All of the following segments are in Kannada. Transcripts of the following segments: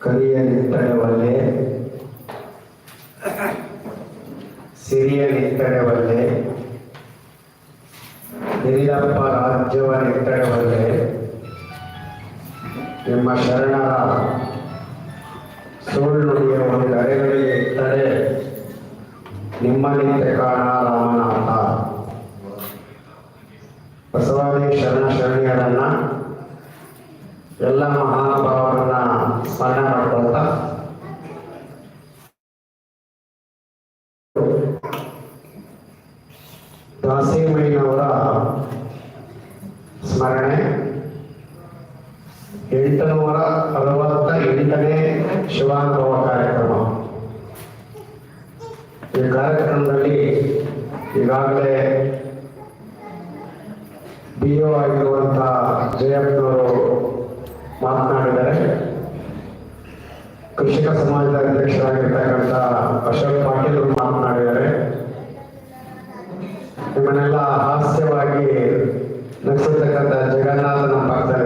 ಕರಿಯನಿತ್ತಡವಲ್ಲೇ ಸಿರಿಯನಿತ್ತಡವಲ್ಲೇ ಹಿರಿಯಪ್ಪ ರಾಜ್ಯವನಿತ್ತಡವಲ್ಲೇ ನಿಮ್ಮ ಶರಣರ ಸುಳ್ಳು ನುಡಿಯ ಒಂದು ಅರೆಗಳಿಗೆ ಇಟ್ಟರೆ ನಿಮ್ಮ ನಿತ್ಯ ಕಾಣ ರಾಮನಾಥ. ಬಸವಾದಿ ಶರಣ ಶರಣಿಯರನ್ನ ಎಲ್ಲ ಮಹಾಭಾವ ಸ್ಮರಣ ಮಾಡ್ಕೊಂತ ದಾಸಿಮಯ್ಯನವರ ಸ್ಮರಣೆ. ಎಂಟುನೂರ ಅರವತ್ತ ಎಂಟನೇ ಶಿವಾನುಭವ ಕಾರ್ಯಕ್ರಮ. ಈ ಕಾರ್ಯಕ್ರಮದಲ್ಲಿ ಈಗಾಗಲೇ ಬಿ ಒ ಆಗಿರುವಂತ ಜಯಪ್ಪನವರು ಮಾತನಾಡಿದ್ದಾರೆ. ಕೃಷಿಕ ಸಮಾಜದ ಅಧ್ಯಕ್ಷರಾಗಿರ್ತಕ್ಕಂಥ ಅಶೋಕ್ ಪಾಟೀಲ್ ಅವರು ಮಾತನಾಡಿದ್ದಾರೆ. ನಿಮ್ಮನ್ನೆಲ್ಲ ಹಾಸ್ಯವಾಗಿ ನಡೆಸಿರ್ತಕ್ಕಂತ ಜಗನ್ನಾಥ ನಮ್ಮ ಪಾತ್ರ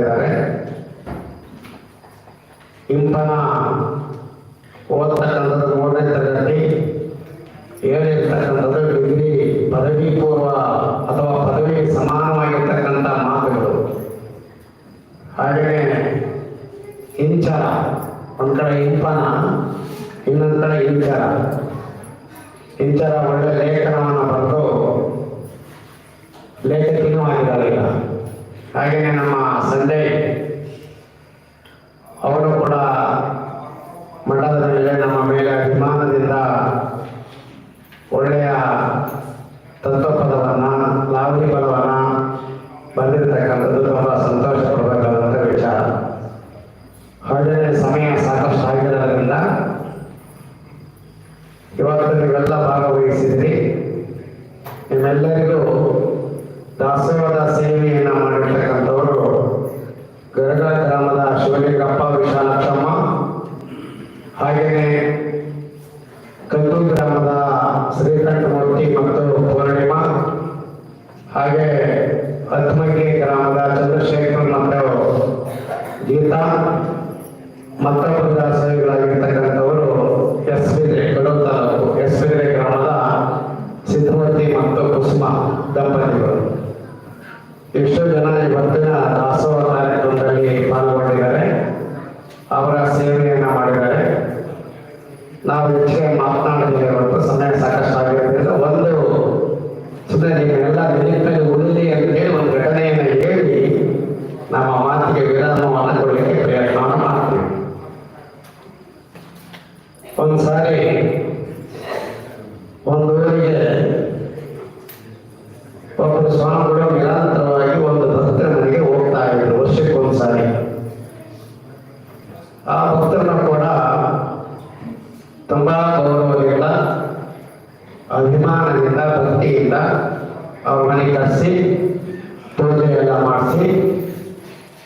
ಹಾಗೆಯೇ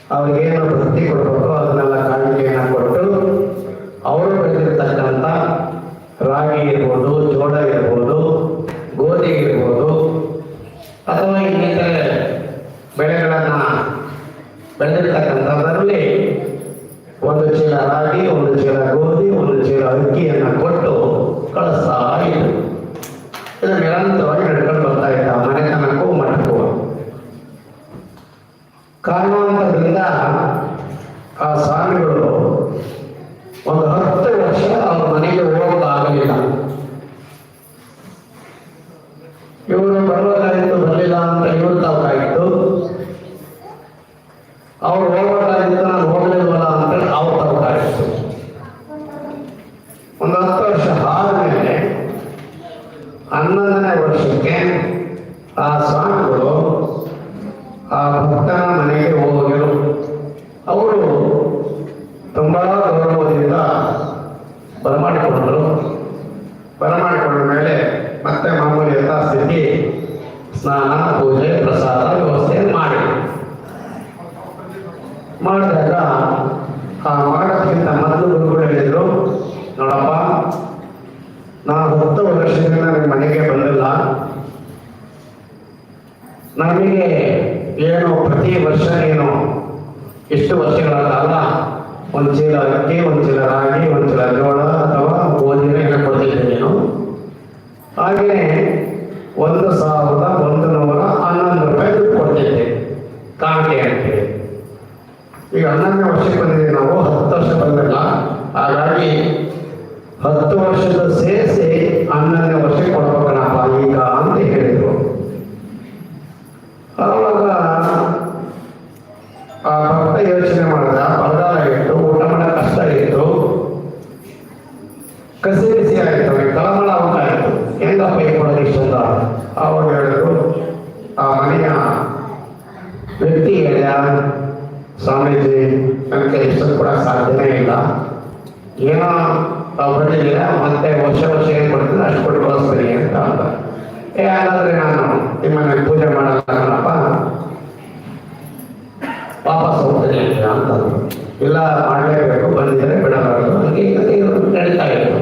abriendo, pues, así, con todo, la ಮಾಡಿಕೊಂಡ ಮೇಲೆ ಮತ್ತೆ ಮಾಮೂಲಿ ಯಥಾಸ್ಥಿತಿ ಸ್ನಾನ, ಪೂಜೆ, ಪ್ರಸಾದ, ವ್ಯವಸ್ಥೆಯನ್ನು ಮಾಡಿ. ಮಾಡಿದಾಗ, ಆ ಮಾಡೋದಕ್ಕಿಂತ ಮೊದಲು ಗುರುಗಳು ಹೇಳಿದ್ರು ನೋಡಪ್ಪ, ನಾನು ಹತ್ತು ವರ್ಷದಿಂದ ನಿಮ್ಮ ಮನೆಗೆ ಬಂದಿಲ್ಲ. ನಮಗೆ ಏನು ಪ್ರತಿ ವರ್ಷ ಏನು ಎಷ್ಟು ವರ್ಷಗಳ ಕಾಲ ಒಂದು ಚೀಲ ಅಕ್ಕಿ, ಒಂದು ಚೀಲ ರಾಗಿ, ಒಂದು ಚೀಲ ಜೋಳ ಅಥವಾ ಹಾಗೆಯೇ ಒಂದು ಸಾವಿರದ ಒಂದು ನೂರ ಹನ್ನೊಂದು ರೂಪಾಯಿ ದುಡ್ಡು ಕೊಡ್ತಿದ್ದೆ ಕಾಣಿಕೆ ಅಂತೇಳಿ ಈಗ ಹನ್ನೊಂದನೇ ವರ್ಷಕ್ಕೆ ಬಂದಿದ್ದೀವಿ ನಾವು ಹತ್ತು ವರ್ಷ ಬಂದಿಲ್ಲ ಹಾಗಾಗಿ ಹತ್ತು ವರ್ಷದ ಸೇರಿಸಿ ಹನ್ನೊಂದನೇ ವರ್ಷಕ್ಕೆ ಕೊಡ್ಬೇಕಣಪ್ಪ ಈಗ ಅಂತ ಹೇಳಿದರು ಆವಾಗ ಆ ಭಕ್ತ ಯೋಚನೆ ಮಾಡಿದ ಬರಗಾಲ ಇತ್ತು ಊಟ ಮಾಡೋ ಕಷ್ಟ ಇತ್ತು ಕಸಿ ಬಿಸಿ ಆಯ್ತು ಅವ್ನಿಗೆ ತಳಮಳ ಉಂಟಾಯಿತು ಹೆಂಗಪ್ಪ ಈ ಕೊಡೋದು ಇಷ್ಟೊಂದ ಅವಾಗ ಹೇಳಿದ್ರು ಆ ಮನೆಯ ವ್ಯಕ್ತಿ ಹೇಳಿದ ಸ್ವಾಮೀಜಿ ನನಗೆ ಇಷ್ಟೊಂದು ಕೂಡ ಸಾಧ್ಯನೇ ಇಲ್ಲ. ಏನೋ ತಾವು ಮತ್ತೆ ವರ್ಷ ವರ್ಷ ಏನು ಕೊಡ್ತೀನಿ ಅಷ್ಟು ಕೊಟ್ಟು ಕಳಿಸ್ತೀನಿ ಅಂತ ಅಂತ. ಏ, ಹಾಗಾದ್ರೆ ನಾನು ನಿಮ್ಮನ್ನ ಪೂಜೆ ಮಾಡಲ್ಲಪ್ಪ. ವಾಪಸ್ ಹೋಗ್ತೀನಿ ಅಂತ. ಇಲ್ಲ, ಮಾಡಲೇಬೇಕು. ಬಂದಿದ್ರೆ ಬಿಡಬಾರದು. ಹೀಗೆ ಇರೋದು ನಡೀತಾ ಇತ್ತು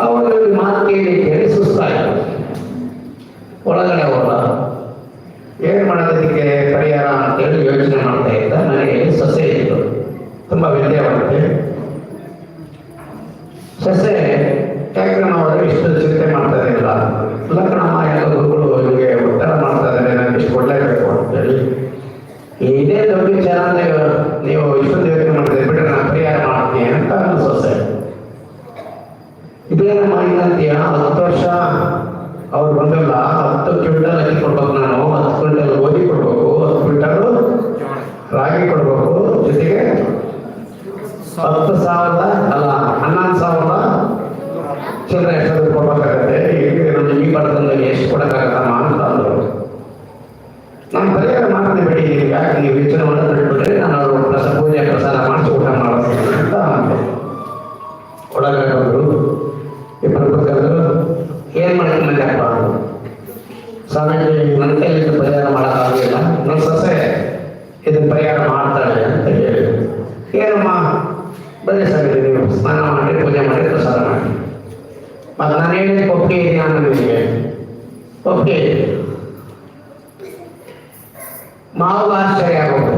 ಅವಾಗ ಈ ಮಾತು ಕೇಳಿ ಕೇಳಿ ಸುಸ್ತಾಯಿತು ಒಳಗಡೆ ಹೋದ ಏನು ಮಾಡೋದಕ್ಕೆ ಪರಿಹಾರ ಅಂತೇಳಿ ಯೋಚನೆ ಮಾಡ್ತಾ ಇದ್ದ ನನಗೆ ಸೊಸೆ ಇತ್ತು ತುಂಬ ವಿದ್ಯಾವಂತೆ ಸೊಸೆ ಯಾಕೆ ನಾವು ಇಷ್ಟು ಚಿಂತೆ ಮಾಡ್ತಾ ಇರಲಿಲ್ಲ ಲಕ್ಕಣಮ್ಮ ಎಲ್ಲ ಗುರುಗಳು ನಿಮಗೆ ಉತ್ತರ ಮಾಡ್ತಾ ಇದ್ದಾರೆ ನನಗೆ ಇಷ್ಟು ಕೊಡಲೇಬೇಕು ಅಂತೇಳಿ ಇದೇ ದೊಡ್ಡ ವಿಚಾರ ನೀವು ನೀವು ಇಷ್ಟೊಂದು ಯೋಚನೆ ಮಾಡಿದ್ರೆ ಬಿಟ್ಟರೆ ನಾನು ಪರಿಹಾರ ಮಾಡ್ತೀನಿ ಅಂತ ಸೊಸೆ. ಇದೇನಮ್ಮ ಮಾಡಿದಂತೀಯ ಹತ್ತು ವರ್ಷ ಅವ್ರು ಬಂದಲ್ಲ, ಹತ್ತು ಕ್ವಿಂಟಲ್ ಅಕ್ಕಿ ಕೊಡ್ಬೇಕು ನಾನು ಹತ್ತು ಕ್ವಿಂಟಲ್ ಗೋಧಿ ಕೊಡ್ಬೇಕು ಹತ್ತು ಕ್ವಿಂಟಲ್ ರಾಗಿ ಕೊಡ್ಬೇಕು ಜೊತೆಗೆ ಹತ್ತು ಸಾವಿರದ ಅಲ್ಲ ಹನ್ನೊಂದು ಸಾವಿರದ ಚಿಲ್ಲರೆ ಎಷ್ಟು ಕೊಡ್ಬೇಕಾಗತ್ತೆ ಈಗ ನಮ್ಮ ಈ ಬರ್ತದಲ್ಲಿ ಎಷ್ಟು ಕೊಡಕ್ಕಾಗತ್ತಮ್ಮ ಅಂತ ಅಂದರು ನಾನು ಪರಿಹಾರ ಮಾಡ್ತೀನಿ ಬಿಡಿ ನೀವು ಯಾಕೆ ನೀವು ಯೋಚನೆ ಮಾಡೋದು ಬಿಟ್ಬಿಟ್ರೆ ನಾನು ಅವ್ರ ಪ್ರಸ ಪೂಜೆ ಪ್ರಸಾದ ಮಾಡಿಸಿ ಊಟ ಮಾಡಿಸ್ತೀನಿ ಅಂತ ಅಂದೆ ಒಳಗಡೆ ಬಂದರು ಇಬ್ಬರು ಕೂತ್ಕೊಂಡು ಏನು ಮಾಡ್ತೀನಿ ಮಂಜಪ್ಪ ಸ್ವಾಮೀಜಿ ನನ್ನ ಕೈಲಿ ಇದು ಪರಿಹಾರ ಮಾಡೋಕ್ಕಾಗಲಿಲ್ಲ ನನ್ನ ಸೊಸೆ ಇದನ್ನ ಪರಿಹಾರ ಮಾಡ್ತಾಳೆ ಅಂತ ಹೇಳಿ ಏನಮ್ಮ ಬನ್ನಿ ಸ್ವಾಮೀಜಿ ನೀವು ಸ್ನಾನ ಮಾಡಿ ಪೂಜೆ ಮಾಡಿ ಪ್ರಸಾದ ಮಾಡಿ ಮತ್ತು ನಾನು ಹೇಳಿದ ಒಪ್ಪಿಗೆ ಇದೆಯಾ ನಿಮಗೆ ಒಪ್ಪಿಗೆ ಇದೆ ಮಾವು ಆಶ್ಚರ್ಯ ಆಗೋದು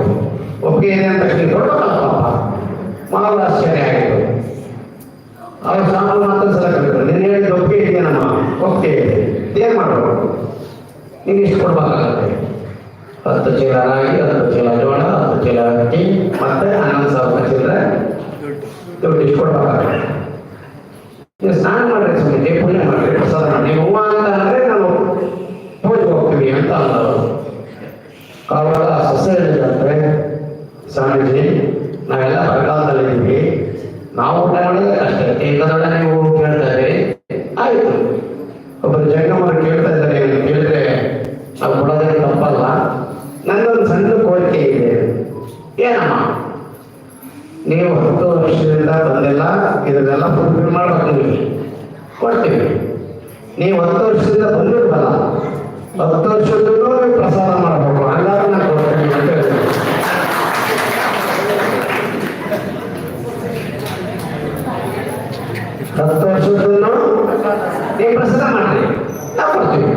ಒಪ್ಪಿಗೆ ಇದೆ ಅಂತ ಕೊಡ್ಬೇಕಲ್ಲ ಪಾಪ ಮಾವು ಆಶ್ಚರ್ಯ ಆಯಿತು. ಅವ್ರು ಸಾಮಾನು ಮಾತ್ರ ಸಲ ಕಲಿತರು ನೀನು ಹೇಳಿದ ಒಪ್ಪಿಗೆ ಇದೆಯೇನಮ್ಮ? ಒಪ್ಪಿಗೆ ಇದೆ. ಏನು ಮಾಡಬೇಕು ನೀನು ಇಷ್ಟು ಕೊಡ್ಬೇಕಾಗತ್ತೆ. ಹತ್ತು ಚೀಲ ರಾಗಿ, ಹತ್ತು ಚೀಲ ಜೋಳ, ಹತ್ತು ಚೀಲ ಅಕ್ಕಿ ಮತ್ತೆ ಹನ್ನೊಂದು ಸಾವಿರ ಚಿಲ್ಲರೆ ದುಡ್ಡು. ಇಷ್ಟು ಕೊಡ್ಬೇಕಾಗತ್ತೆ. ನೀವು ಸ್ನಾನ ಮಾಡ್ರಿ ಸ್ವಾಮೀಜಿ ಪೂಜೆ ಮಾಡ್ರಿ. ಪ್ರಸಾದ ನೀವು ಹೂವ ಅಂತ ಅಂದ್ರೆ ನಾವು ಪೂಜೆಗೆ ಹೋಗ್ತೀವಿ ಅಂತ ಅಂದರು ನಾವು ಊಟ ಮಾಡಿದ್ರೆ ಅಷ್ಟೇ ಏಕದೊಡೆ ನೀವು ಕೇಳ್ತಾರೆ ಆಯ್ತು ಒಬ್ಬರು ಜಂಗಮರು ಕೇಳ್ತಾ ಇದ್ದಾರೆ ಏನು ಕೇಳಿದ್ರೆ ನಾವು ಕೊಡೋದೇನು ತಪ್ಪಲ್ಲ ನನ್ನೊಂದು ಸಣ್ಣ ಕೋರಿಕೆ ಇದೆ ಏನಮ್ಮ ನೀವು ಹತ್ತು ವರ್ಷದಿಂದ ಬಂದಿಲ್ಲ ಇದನ್ನೆಲ್ಲ ಫುಲ್ಫಿಲ್ ಮಾಡ್ಬೇಕು ನೀವು ಕೊಡ್ತೀವಿ ನೀವು ಹತ್ತು ವರ್ಷದಿಂದ ಬಂದಿರ್ಬಲ್ಲ ಹತ್ತು ವರ್ಷದಲ್ಲೂ ನೀವು ಪ್ರಸಾದ ಮಾಡಬೇಕು ಹಂಗಾದ್ರೆ ನಾನು ಕೊಡ್ತೀನಿ ಅಂತ ಹೇಳಿದ್ರು ಹತ್ತು ವರ್ಷದಲ್ಲೂ ನೀವು ಪ್ರಸಾದ ಮಾಡ್ರಿ ನಾವು ಕೊಡ್ತೀವಿ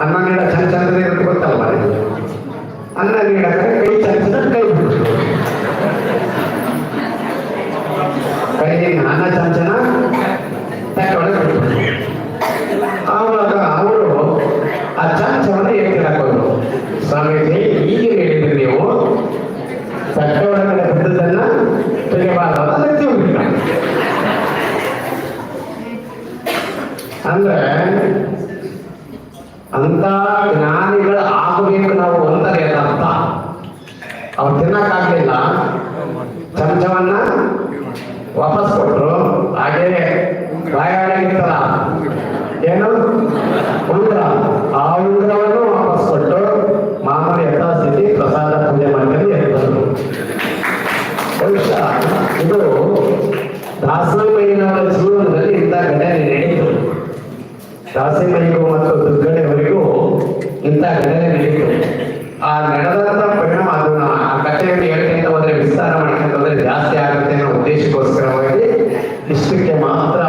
ಅನ್ನ ನೀಡ ಚಂದ ಚಂದನೇ ಇರುತ್ತೆ ಗೊತ್ತಲ್ವ ನಿಮ್ಗೆ? ಅನ್ನ ನೀಡಕ್ಕೆ ಕೈ ಚಂದ ಕೈ ಬಿಟ್ಟು ಕೈಯಿಂದ ಅನ್ನ ಚಮಚನ ಅವ್ರು ತಿನ್ನಕ್ಕಾಗಲಿಲ್ಲ ಚಮಚವನ್ನ ವಾಪಸ್ ಕೊಟ್ಟರು ಹಾಗೆ ಬಾಯಾಗಿತ್ತಲ್ಲ ಏನು? ಉಂಗುರ. ಆ ಉಂಗುರವನ್ನು ವಾಪಸ್ ಕೊಟ್ಟು ಮಾಮೂಲು ಯಥಾಸ್ಥಿತಿ ಪ್ರಸಾದ ಪೂಜೆ ಮಾಡಿದಲ್ಲಿ ಹೇಳ್ತಾರೆ ಇದು ದಾಸಮಯ್ಯನವರ ಜೀವನದಲ್ಲಿ ಇಂಥ ಘಟನೆ ನಡೆಯಿತು. ದಾಸಮಯ್ಯಗೂ ಮತ್ತು ದುರ್ಗಡೆಯವರಿಗೂ ಇಂಥ ಘಟನೆ ನಡೆಯಿತು. ಆ ನಡೆದ ಇಷ್ಟಕ್ಕೆ ಮಾತ್ರ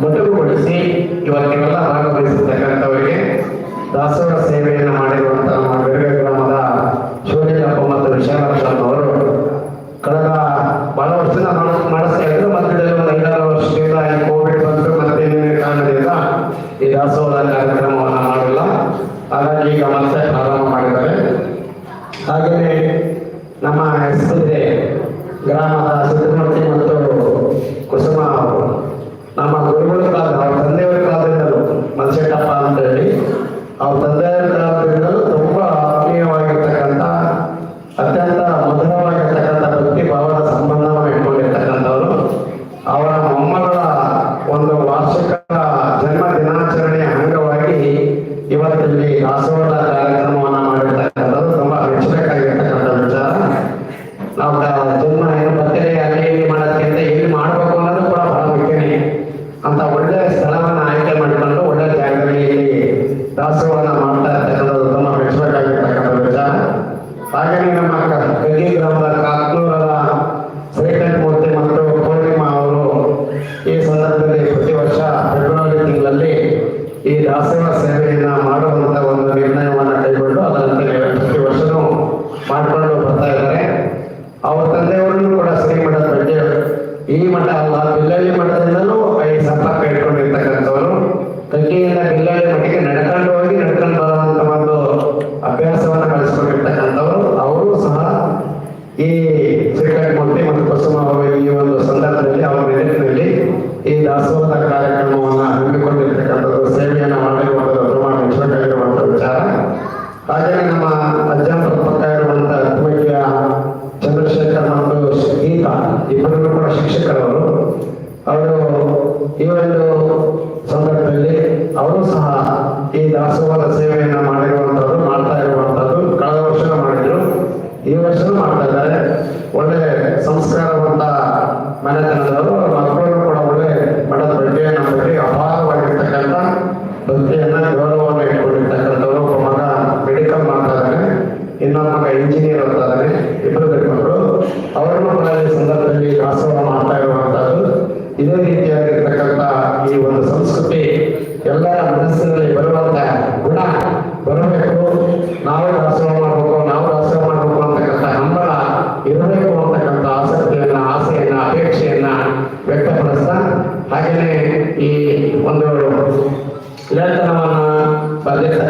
ಮೊಟಕುಗೊಳಿಸಿ ಇವತ್ತಿಗೆಲ್ಲ ಭಾಗವಹಿಸತಕ್ಕಂಥವರಿಗೆ ದಾಸೋಹ ಸೇವೆಯನ್ನು ಮಾಡಿರುವ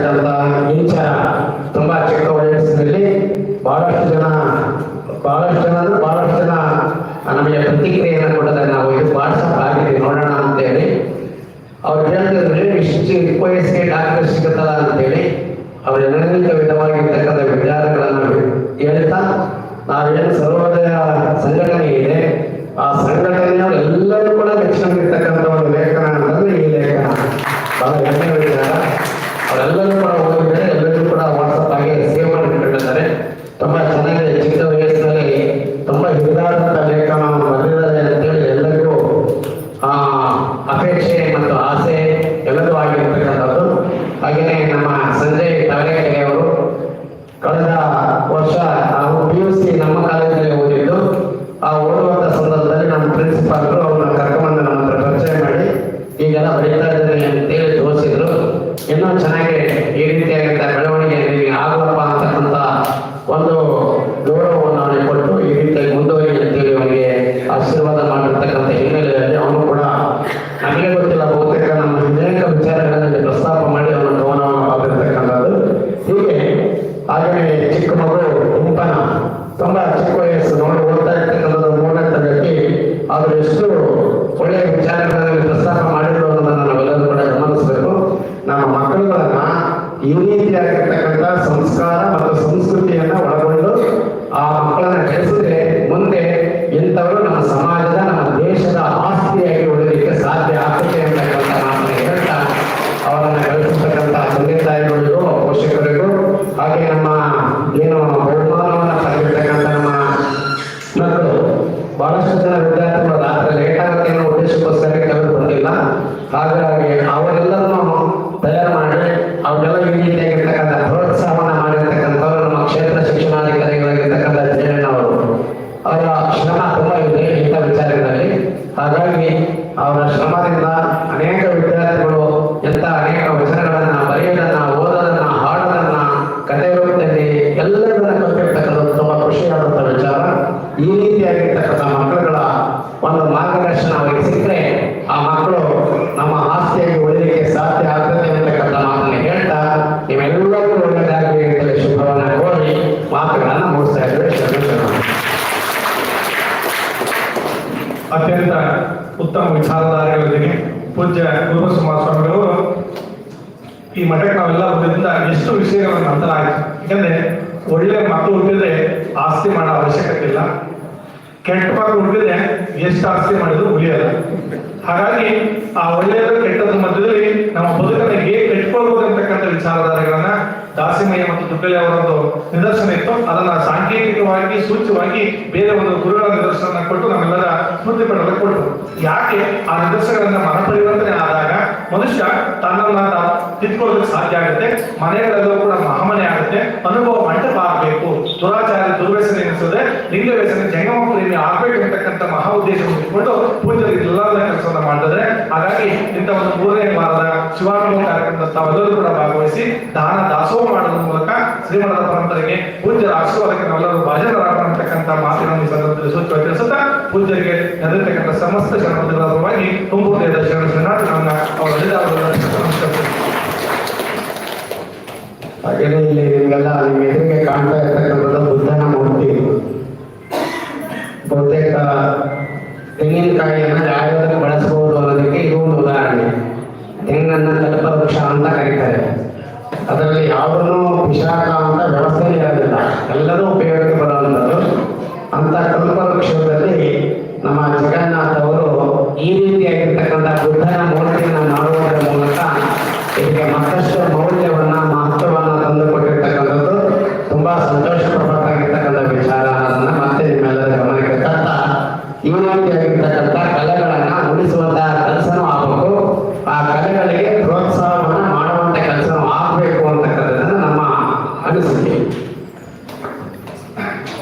ಇರ್ತಕ್ಕಂಥ ನೇಚರ ತುಂಬಾ ಚಿಕ್ಕ ವಯಸ್ಸಿನಲ್ಲಿ ಬಹಳಷ್ಟು ಜನ ಬಹಳಷ್ಟು ಜನ ಬಹಳಷ್ಟು ಜನ ನಮಗೆ ಪ್ರತಿಕ್ರಿಯೆಯನ್ನು ಕೊಡದೆ ನಾವು ಇದು ವಾಟ್ಸಪ್ ಆಗಿದೆ ನೋಡೋಣ ಅಂತೇಳಿ. ಅವ್ರು ಹೇಳ್ತಿದ್ರೆ ಇಷ್ಟು ವಯಸ್ಸಿಗೆ ಡಾಕ್ಟರ್ ಸಿಗುತ್ತಲ್ಲ ಅಂತೇಳಿ. ಅವರ ನೈರ್ಮಿಕ ವಿಧವಾಗಿರ್ತಕ್ಕಂಥ ವಿಚಾರಗಳನ್ನು ಹೇಳ್ತಾ ನಾವೇನು ಸರ್ವೋದಯ ಸಂಘಟನೆ ಇದೆ. ಆ ಸಂಘಟನೆಯ ಎಲ್ಲರೂ ಕೂಡ ರಕ್ಷಣೆ ಇರ್ತಕ್ಕಂಥ ಒಂದು ಲೇಖನ ಅಂತಂದ್ರೆ ಈ ಲೇಖನ. ಬಹಳ ಹೆಮ್ಮೆ kararları ben ಈ ಮಠಕ್ಕೆ ನಾವೆಲ್ಲ ಬಂದಿದ್ದರಿಂದ ಎಷ್ಟು ವಿಷಯಗಳನ್ನು ನಂತರ ಆಯ್ತು ಯಾಕಂದ್ರೆ ಒಳ್ಳೆ ಮಕ್ಕಳು ಹುಟ್ಟಿದ್ರೆ ಆಸ್ತಿ ಮಾಡೋ ಅವಶ್ಯಕತೆ ಇಲ್ಲ. ಕೆಟ್ಟ ಮಕ್ಕಳು ಹುಟ್ಟಿದ್ರೆ ಎಷ್ಟು ಆಸ್ತಿ ಮಾಡಿದ್ರು ಉಳಿಯಲ್ಲ. ಹಾಗಾಗಿ ಆ ಒಳ್ಳೆಯದು ಕೆಟ್ಟದ ಮಧ್ಯದಲ್ಲಿ ನಮ್ಮ ಬದುಕನ್ನು ಹೇಗೆ ಕಟ್ಕೊಳ್ಬೋದು ಅಂತಕ್ಕಂಥ ವಿಚಾರಧಾರೆಗಳನ್ನ ದಾಸಿಮಯ್ಯ ಮತ್ತು ದುಡ್ಡಲೆ ಅವರೊಂದು ನಿದರ್ಶನ ಇತ್ತು. ಅದನ್ನ ಸಾಂಕೇತಿಕವಾಗಿ, ಸೂಚ್ಯವಾಗಿ ಬೇರೆ ಒಂದು ಗುರುಗಳ ನಿದರ್ಶನ ಕೊಟ್ಟು ನಮ್ಮೆಲ್ಲರ ಸ್ಮೃತಿ ಪಡೆದ ಕೊಟ್ಟು ಯಾಕೆ? ಆ ನಿದರ್ಶನಗಳನ್ನ ಮನಪರಿವರ್ತನೆ ಆದಾಗ ಮನುಷ್ಯ ತನ್ನನ್ನ ತಿದ್ಕೊಳ್ಳಲು ಸಾಧ್ಯ ಆಗುತ್ತೆ. ಮನೆಗಳೆಲ್ಲವೂ ಕೂಡ ಮಹಾಮನೆ ಆಗುತ್ತೆ. ಅನುಭವ ಮಂಟಪ ಆಗಬೇಕು. ದುರಾಚಾರ, ದುರ್ವ್ಯಸನ ಎನಿಸದೆ ಲಿಂಗ ವ್ಯಸನ ಜಂಗಮ ಪ್ರೇಮಿ ಆಗ್ಬೇಕು ಅಂತಕ್ಕಂಥ ಮಹಾ ಉದ್ದೇಶವನ್ನು ಇಟ್ಕೊಂಡು ಪೂಜೆ ಎಲ್ಲರ ಕೆಲಸವನ್ನು ಮಾಡಿದ್ರೆ ಹಾಗಾಗಿ ಇಂಥ ಒಂದು ಮೂರನೇ ವಾರದ ಶಿವಾನುಭವ ಕಾರ್ಯಕ್ರಮದ ತಾವೆಲ್ಲರೂ ಕೂಡ ಭಾಗವಹಿಸಿ ದಾನ ದಾಸೋಹ ಮಾಡುವ ಮೂಲಕ ಶ್ರೀಮಠದ ಪರಂಪರೆಗೆ ಪೂಜ್ಯರ ಆಶೀರ್ವಾದಕ್ಕೆ ನಾವೆಲ್ಲರೂ ಭಾಜನರಾಗಿರ್ತಕ್ಕಂಥ ಮಾತಿನ ಸಂದರ್ಭದಲ್ಲಿ ಸೂಚನೆ ತಿಳಿಸುತ್ತಾ ಪೂಜ್ಯರಿಗೆ ನಡೆದಿರ್ತಕ್ಕಂಥ ಸಮಸ್ತ ಜನಪದವಾಗಿ ಪರವಾಗಿ ದರ್ಶನ ಶರಣ ಹಾಗೇನೆ ಇಲ್ಲಿ ನಿಮಗೆಲ್ಲ ನಿಮ್ಮ ಎದುರಿಗೆ ಕಾಣ್ತಾ ಬುದ್ಧನ ಮೂರ್ತಿ. ಬಹುತೇಕ ತೆಂಗಿನಕಾಯಿಯನ್ನು ಯಾವ್ಯಾವ್ದಕ್ಕೆ ಬಳಸಬಹುದು ತೆಂಗನ್ನ ಕಲ್ಪವೃಕ್ಷ ಅಂತ ಕರೀತಾರೆ ಅದರಲ್ಲಿ ಯಾವುದನ್ನು ವಿಶಾಖ ಅಂತ ವ್ಯವಸ್ಥೆ ಇರೋದಿಲ್ಲ. ಎಲ್ಲರೂ ಉಪಯೋಗಕ್ಕೆ ಬರುವಂಥದ್ದು. ಅಂತ ಕಲ್ಪವೃಕ್ಷ